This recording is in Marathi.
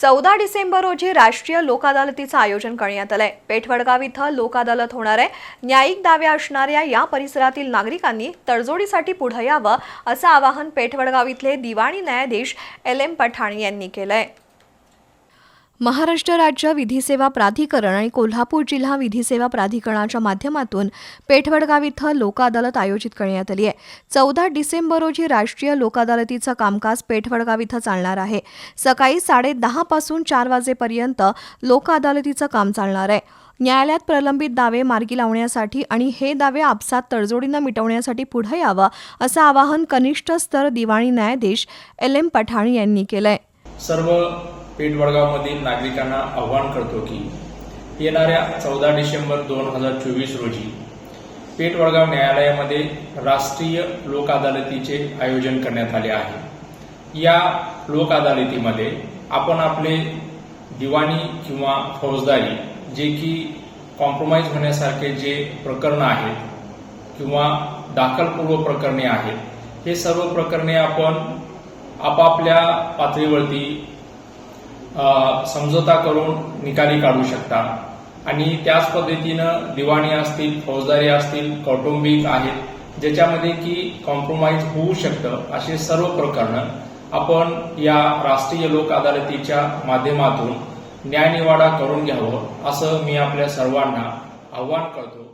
चौदा डिसेंबर रोजी राष्ट्रीय लोक अदालतीचं आयोजन करण्यात आलंय. पेठवडगाव इथं लोक अदालत होणार आहे. न्यायिक दावे असणाऱ्या या परिसरातील नागरिकांनी तडजोडीसाठी पुढे यावं असं आवाहन पेठवडगाव इथले दिवाणी न्यायाधीश एल एम पठाण यांनी केलंय. महाराष्ट्र राज्य विधी सेवा प्राधिकरण आणि कोल्हापूर जिल्हा विधी सेवा प्राधिकरणाच्या माध्यमातून पेठवडगाव इथं लोक अदालत आयोजित करण्यात आली आहे. चौदा डिसेंबर रोजी राष्ट्रीय लोक अदालतीचं कामकाज पेठवडगाव इथं चालणार आहे. सकाळी साडे पासून चार वाजेपर्यंत लोक अदालतीचं काम चालणार आहे. न्यायालयात प्रलंबित दावे मार्गी लावण्यासाठी आणि हे दावे आपसात तडजोडीनं मिटवण्यासाठी पुढे यावं असं आवाहन कनिष्ठ स्तर दिवाणी न्यायाधीश एल एम पठाण यांनी केलंय. सर्व पेठ वडगावमधील नागरिकांना आव्हान करतो की येणाऱ्या चौदा डिसेंबर दोन हजार चोवीस रोजी पेठ वडगाव न्यायालयामध्ये राष्ट्रीय लोक अदालतीचे आयोजन करण्यात आले आहे. या लोक अदालतीमध्ये आपण आपले दिवाणी किंवा फौजदारी जे की कॉम्प्रोमाइज होण्यासारखे जे प्रकरणं आहेत किंवा दाखलपूर्व प्रकरणे आहेत हे सर्व प्रकरणे आपण आपापल्या पातळीवरती समझोता करून निकाली काढू शकता. आणि त्याच पद्धतीनं दिवाणी असतील फौजदारी असतील कौटुंबिक आहेत ज्याच्यामध्ये की कॉम्प्रोमाइज होऊ शकतं असे सर्व प्रकरणं आपण या राष्ट्रीय लोक अदालतीच्या माध्यमातून न्यायनिवाडा करून घ्यावं असं मी आपल्या सर्वांना आव्हान करतो.